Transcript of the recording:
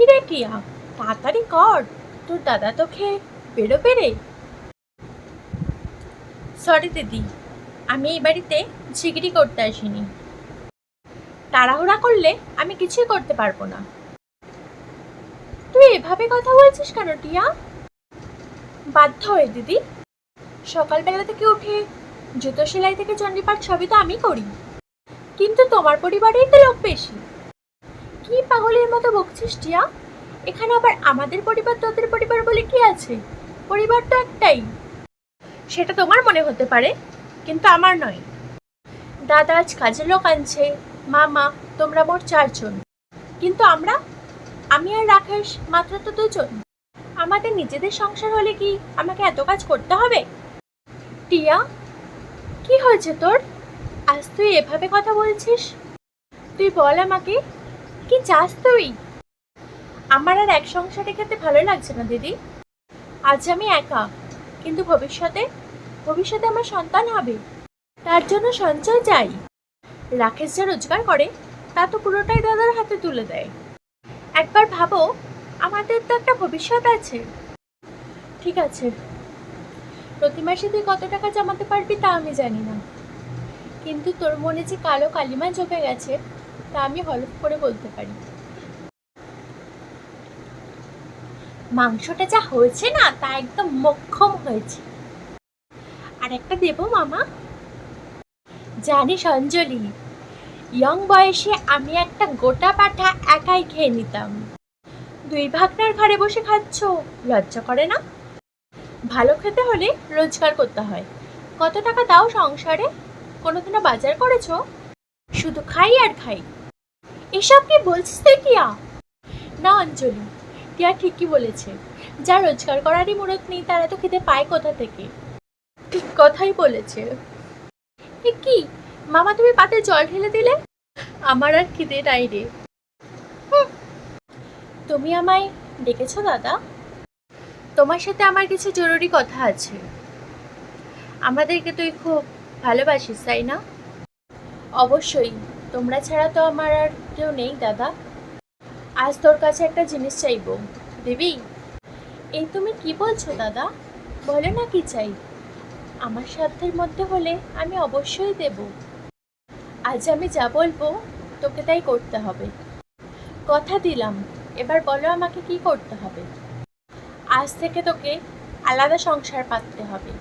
কি রে টিয়া তাড়াতাড়ি কর। তোর দাদা তোকে বেরোবে রে সরি দিদি, আমি এই বাড়িতে ঝিগড়ি করতে আসিনি। তাড়াহুড়া করলে আমি কিছুই করতে পারব না। তুই এভাবে কথা বলছিস কেন, টিয়া? বাধ্য হয়ে দিদি। সকালবেলা থেকে উঠে জুতো সেলাই থেকে চণ্ডীপাঠ সবই তো আমি করি। কিন্তু তোমার পরিবারেই তো লোক বেশি। মতো বকছিস, টিয়া? এখানে আবার আমাদের পরিবার, তোদের পরিবার বলে কি আছে? পরিবার তো একটাই। সেটা তোমার মনে হতে পারে, কিন্তু আমার নয়। দাদা আজ কাজের লোক আনছে, মামা, তোমরা মোট চারজন। কিন্তু আমরা, আমি আর রাকেশ মাত্র তো দুজন। আমাদের নিজেদের সংসার হলে কি আমাকে এত কাজ করতে হবে? টিয়া, কি হয়েছে তোর? আজ তুই এভাবে কথা বলছিস? তুই বল আমাকে কি চাস তুই? আমার আর এক সংসারে খেতে ভালো লাগছে না, দিদি। আজ আমি একা, কিন্তু ভবিষ্যতে ভবিষ্যতে আমার সন্তান হবে। তার জন্য সঞ্চয় চাই। রাকেশ যা রোজগার করে, তা তো পুরোটাই দাদার হাতে তুলে দেয়। একবার ভাবো, আমাদের তো একটা ভবিষ্যৎ আছে। ঠিক আছে। প্রতি মাসে তুই কত টাকা জমাতে পারবি তা আমি জানি না। কিন্তু তোর মনে যে কালো কালিমা জমে গেছে তা আমি হলফ করে বলতে পারি। মাংসটা যা হয়েছে না, তা একদম মক্ষম হয়েছে। আর একটা দেবো মামা? জানিস অঞ্জলি ইয়ং বয়সে আমি একটা গোটা পাঠা একাই খেয়ে নিতাম। দুই ভাগনার ঘরে বসে খাচ্ছ, লজ্জা করে না? ভালো খেতে হলে রোজগার করতে হয়। কত টাকা দাও সংসারে? কোনোদিনও বাজার করেছ? শুধু খাই আর খাই। এসব কি বলছিস তুই টিয়া? না, অঞ্জলি। টিয়া ঠিকই বলেছে। যা রোজগার করারই মুরত নেই, তারা তো খেতে পায় কোথা থেকে? ঠিক কথাই বলেছে। কি? মামা, তুমি পাতে জল ঢেলে দিলে? আমার আর খিদে নাই রে। তুমি আমায় ডেকেছ, দাদা? তোমার সাথে আমার কিছু জরুরি কথা আছে। আমাদেরকে তুই খুব ভালোবাসিস, তাই না? অবশ্যই। তোমরা ছাড়া তো আমার আর কেউ নেই, দাদা। আজ তোর কাছে একটা জিনিস চাইব। দেবী, এই তুমি কি বলছো, দাদা? বলো না কি চাই। আমার সাধ্যের মধ্যে হলে আমি অবশ্যই দেব। আজ আমি যা বলব, তোকে তাই করতে হবে। কথা দিলাম, এবার বলো আমাকে কি করতে হবে। আজ থেকে তোকে আলাদা সংসার পাততে হবে।